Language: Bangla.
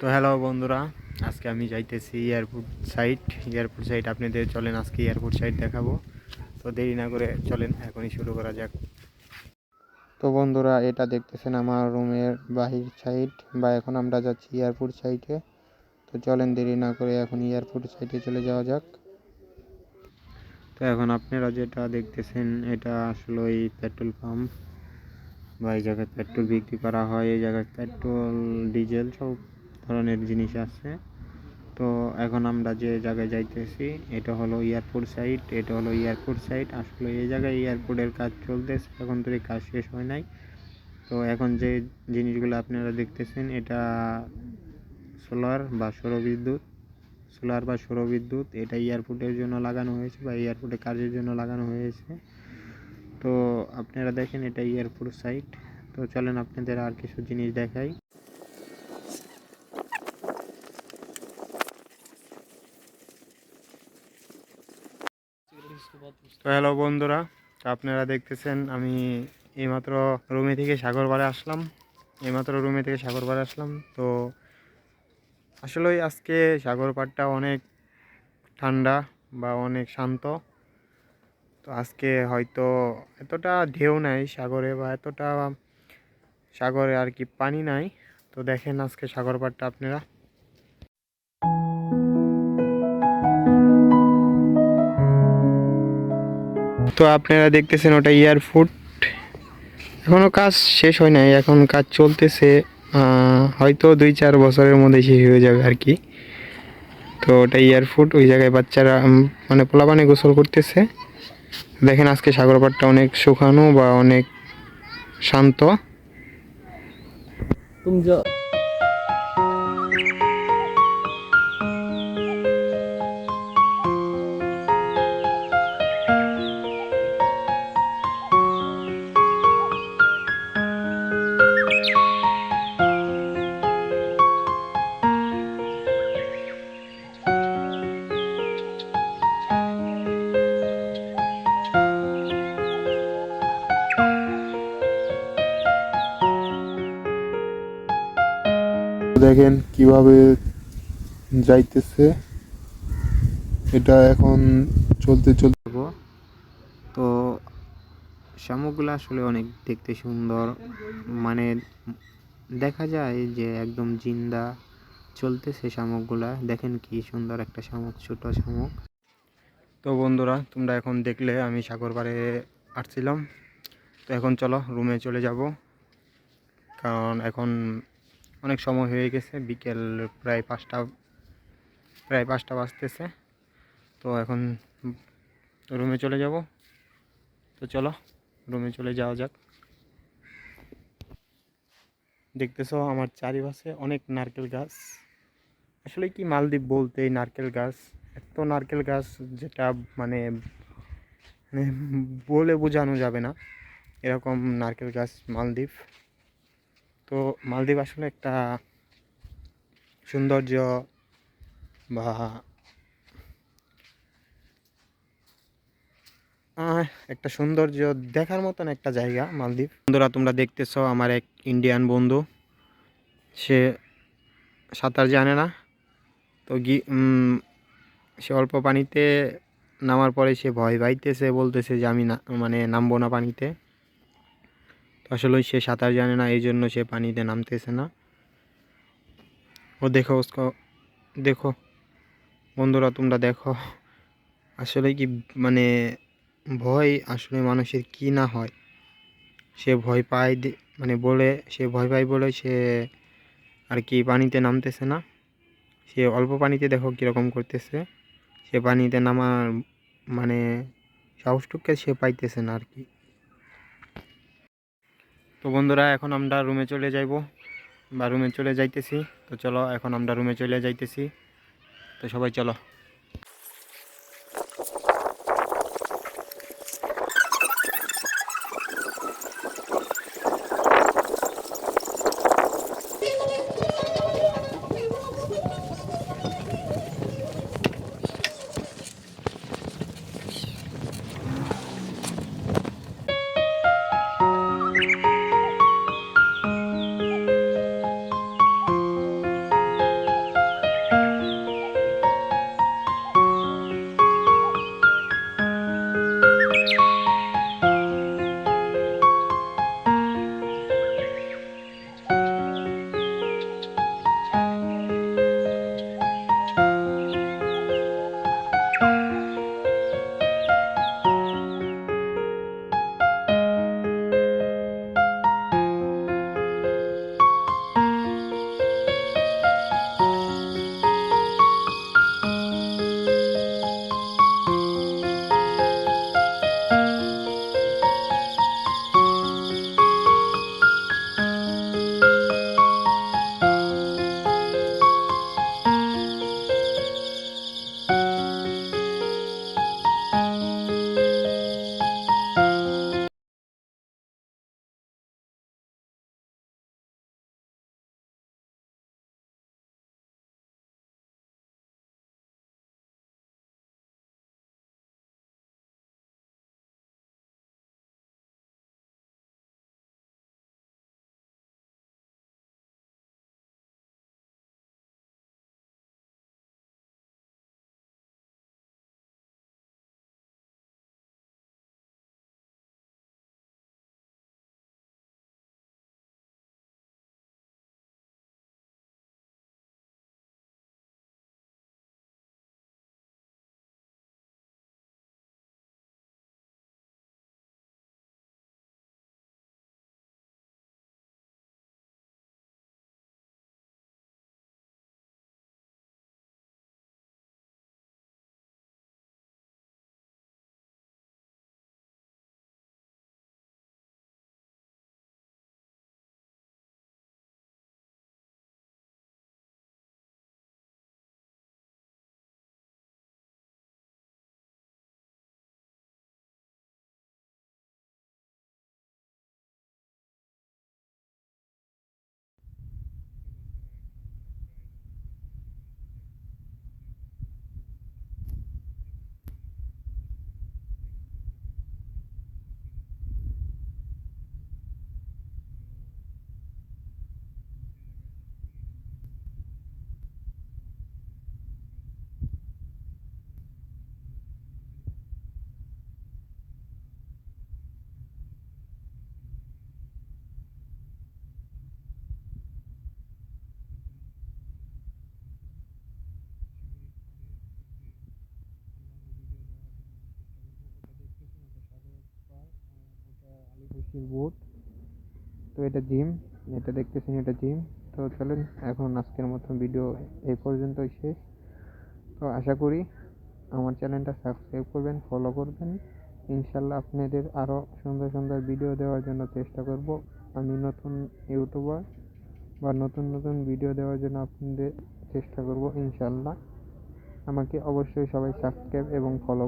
তো হ্যালো বন্ধুরা, আজকে আমি যাইতেছি এয়ারপোর্ট সাইট এয়ারপোর্ট সাইট আপনাদের চলেন আজকে এয়ারপোর্ট সাইট দেখাবো। তো দেরি না করে চলেন, এখনই শুরু করা যাক। তো বন্ধুরা, এটা দেখতেছেন আমার রুমের বাহির সাইড বা এখন আমরা যাচ্ছি এয়ারপোর্ট সাইটে তো চলেন, দেরি না করে এখন এয়ারপোর্ট সাইটে চলে যাওয়া যাক। তো এখন আপনারা যেটা দেখতেছেন, এটা আসলে ওই পেট্রোল পাম্প বা এই জায়গায় পেট্রোল বিক্রি করা হয়, এই জায়গায় পেট্রোল ডিজেল সব ধরনের জিনিস আছে। তো এখন আমরা যে জায়গায় যাইতেছি, এটা হলো এয়ারপোর্ট সাইট, এটা হলো এয়ারপোর্ট সাইট। আসলে এই জায়গায় এয়ারপোর্টের কাজ চলতেছে, এখন তো এই কাজ শেষ হয় নাই। তো এখন যে জিনিসগুলো আপনারা দেখতেছেন, এটা সোলার বা সৌরবিদ্যুৎ, সোলার বা সৌরবিদ্যুৎ, এটা এয়ারপোর্টের জন্য লাগানো হয়েছে বা এয়ারপোর্টে কাজের জন্য লাগানো হয়েছে। তো আপনারা দেখেন এটা এয়ারপোর্ট সাইট। তো চলেন আপনাদের আর কিছু জিনিস দেখাই। হ্যালো বন্ধুরা, আপনারা দেখতেছেন আমি এইমাত্র রুমে থেকে সাগরপাড়ে আসলাম। এইমাত্র রুমে থেকে সাগরপাড়ে আসলাম। তো আসলে আজকে সাগরপাড়টা অনেক ঠান্ডা বা অনেক শান্ত। তো আজকে হয়তো এতটা ঢেউ নাই সাগরে বা এতটা সাগরে আর কি পানি নাই। তো দেখেন আজকে সাগর পাড়টা আপনারা। তো আপনারা দেখতেছেন ওটা এয়ারফুট এখনও কাজ শেষ হয় নাই, এখন কাজ চলতেছে হয়তো দুই চার বছরের মধ্যে শেষ হয়ে যাবে আর কি। তো ওটা এয়ারফুট ওই জায়গায় বাচ্চারা মানে পোলাপানে গোসল করতেছে। দেখেন আজকে সাগর পাড়টা অনেক শুকানো বা অনেক শান্ত। तुम দেখেন কীভাবে যাইতেছে। এটা এখন চলতে চলতে। তো শামুকগুলো আসলে অনেক দেখতে সুন্দর। মানে দেখা যায় যে একদম জিন্দা চলতেছে শামুকগুলা। দেখেন কি সুন্দর একটা শামুক ছোট শামুক। তো বন্ধুরা তোমরা এখন দেখলে আমি সাগর পাড়ে আসছিলাম। তো এখন চলো রুমে চলে যাব। কারণ এখন অনেক সময় হয়ে গেছে, বিকেল প্রায় পাঁচটা প্রায় পাঁচটা বাজতেছে। তো এখন রুমে চলে যাব। তো চলো, রুমে চলে যাওয়া যাক। দেখতেছো আমার চারিপাশে অনেক নারকেল গাছ। আসলে কি মালদ্বীপ বলতে নারকেল গাছ? এত নারকেল গাছ যেটা মানে মানে বলে বোঝানো যাবে না। এরকম নারকেল গাছ মালদ্বীপ। তো মালদ্বীপ আসলে একটা সৌন্দর্য বা একটা সৌন্দর্য দেখার মতন একটা জায়গা মালদ্বীপ। বন্ধুরা, তোমরা দেখতেছো আমার এক ইন্ডিয়ান বন্ধু। সে সাঁতার জানে না। তো গি সে অল্প পানিতে নামার পরে সে ভয় পাইতেছে, বলতেছে যে আমি না মানে নামবো না পানিতে। আসলে সে সাঁতার জানে না এই জন্য সে পানিতে নামতেছে না। ও দেখো দেখো। বন্ধুরা, তোমরা দেখো। আসলে কি মানে ভয় আসলে মানুষের কি না হয়। সে ভয় পায় মানে বলে, সে ভয় পায় বলে সে আর কি পানিতে নামতেছে না। সে অল্প পানিতে দেখো কীরকম করতেছে। সে পানিতে নামার মানে সাহসটুককে সে পাইতেছে না আর কি। তো বন্ধুরা, এখন আমরা রুমে চলে যাইব, বা রুমে চলে যাইতেছি। তো চলো, এখন আমরা রুমে চলে যাইতেছি। তো সবাই চলো। বাংলাদেশের বোট তো এটা জিম এটা দেখতেছেন এটা জিম তো চলেন, এখন আজকের মতো ভিডিও এই পর্যন্তই শেষ। তো আশা করি আমার চ্যানেলটা সাবস্ক্রাইব করবেন ফলো করবেন। ইনশাল্লাহ আপনাদের আরও সুন্দর সুন্দর ভিডিও দেওয়ার জন্য চেষ্টা করব। আমি নতুন ইউটিউবার বা নতুন নতুন ভিডিও দেওয়ার জন্য আপনাদের চেষ্টা করব ইনশাল্লাহ আমাকে অবশ্যই সবাই সাবস্ক্রাইব এবং ফলো